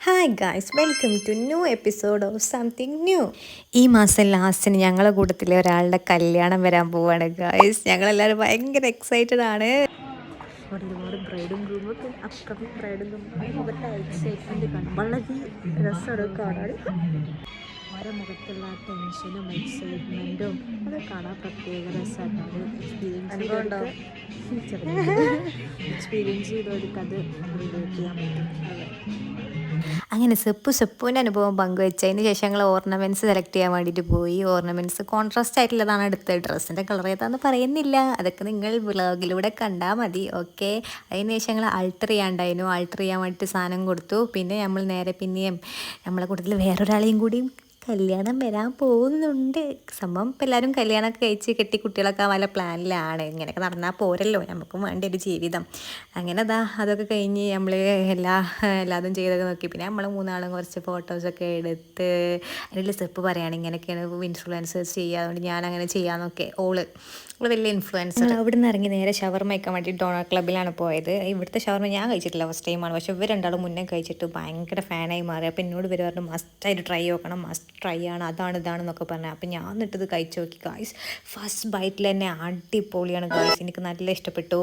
Hi guys welcome to new episode of something new ഈ മാസം ലാസ്റ്റിന് ഞങ്ങളെ കൂട്ടത്തിലെ ഒരാളുടെ കല്യാണം വരാൻ പോവാണ് ഗായ്സ് ഞങ്ങളെല്ലാവരും ഭയങ്കര എക്സൈറ്റഡ് ആണ്. ഒരുപാട് ബ്രൈഡും ഗ്രൂമൊക്കെ അപ്കമിങ് ബ്രൈഡും ഗ്രൂമും മുഖത്തെ എക്സൈറ്റ്മെന്റ് കാണും വളരെ രസമാണ് കാണാൻ. അവരുടെ മുഖത്തുള്ള ടെൻഷനും എക്സൈറ്റ്മെന്റും അത് കാണാൻ പ്രത്യേക രസമായിട്ടാണ് എക്സ്പീരിയൻസ് എക്സ്പീരിയൻസ് ചെയ്തവർക്ക് അത് റിലേറ്റ് ചെയ്യാൻ പറ്റും. അതെ. അങ്ങനെ സെപ്പു സെപ്പുവിന്റെ അനുഭവം പങ്കുവെച്ചതിന് ശേഷം ഞങ്ങൾ ഓർണമെന്റ്സ് സെലക്ട് ചെയ്യാൻ വേണ്ടിയിട്ട് പോയി. ഓർണമെന്റ്സ് കോൺട്രാസ്റ്റ് ആയിട്ടുള്ളതാണ് അടുത്ത ഡ്രസ്സിന്റെ കളർ ഏതാന്ന് പറയുന്നില്ല. അതൊക്കെ നിങ്ങൾ വ്ളോഗിലൂടെ കണ്ടാൽ മതി. ഓക്കെ അതിന് ശേഷം ഞങ്ങൾ അൾട്ടർ ചെയ്യാണ്ടായിരുന്നു. അൾട്ടർ ചെയ്യാൻ വേണ്ടിയിട്ട് സാധനം കൊടുത്തു. പിന്നെ നമ്മൾ നേരെ പിന്നെയും നമ്മളെ കൂട്ടത്തിൽ വേറൊരാളെയും കൂടിയും കല്യാണം വരാൻ പോകുന്നുണ്ട്. സംഭവം ഇപ്പം എല്ലാവരും കല്യാണമൊക്കെ കഴിച്ച് കെട്ടി കുട്ടികളൊക്കെ വല്ല പ്ലാനിലാണ്. ഇങ്ങനെയൊക്കെ നടന്നാൽ പോരല്ലോ. നമുക്കും വേണ്ട ഒരു ജീവിതം. അങ്ങനെ അതാ അതൊക്കെ കഴിഞ്ഞ് നമ്മൾ എല്ലാ എല്ലാതും ചെയ്തൊക്കെ നോക്കി. പിന്നെ നമ്മൾ മൂന്നാളും കുറച്ച് ഫോട്ടോസൊക്കെ എടുത്ത് അതിൽ സ്റ്റെപ്പ് പറയുകയാണ് ഇങ്ങനെയൊക്കെയാണ് ഇൻഫ്ലുവൻസേഴ്സ് ചെയ്യുക. അതുകൊണ്ട് ഞാൻ അങ്ങനെ ചെയ്യാമെന്നൊക്കെ ഓൾ ഓൾ വലിയ ഇൻഫ്ലുവൻസർ അവിടെ നിന്ന് ഇറങ്ങി നേരെ ഷവർമ വയ്ക്കാൻ വേണ്ടി ഡോണർ ക്ലബിലാണ് പോയത്. ഇവിടുത്തെ ഷവർമ ഞാൻ കഴിച്ചിട്ടില്ല ഫസ്റ്റ് ടൈമാണ് പക്ഷേ ഇവർ രണ്ടാളും മുന്നേ കഴിച്ചിട്ട് ഭയങ്കര ഫാനായി മാറി. അപ്പോൾ എന്നോട് ഇവർ പറഞ്ഞു മസ്റ്റായിട്ട് ട്രൈ നോക്കണം. മസ്റ്റ് ട്രൈ ആണ്. അതാണ് ഇതാണെന്നൊക്കെ പറഞ്ഞു. അപ്പോൾ ഞാൻ എന്നിട്ടത് കഴിച്ചു നോക്കി. ഗായ്സ് ഫസ്റ്റ് ബൈറ്റിൽ തന്നെ അടിപൊളിയാണ് ഗായ്സ് എനിക്ക് നല്ല ഇഷ്ടപ്പെട്ടു.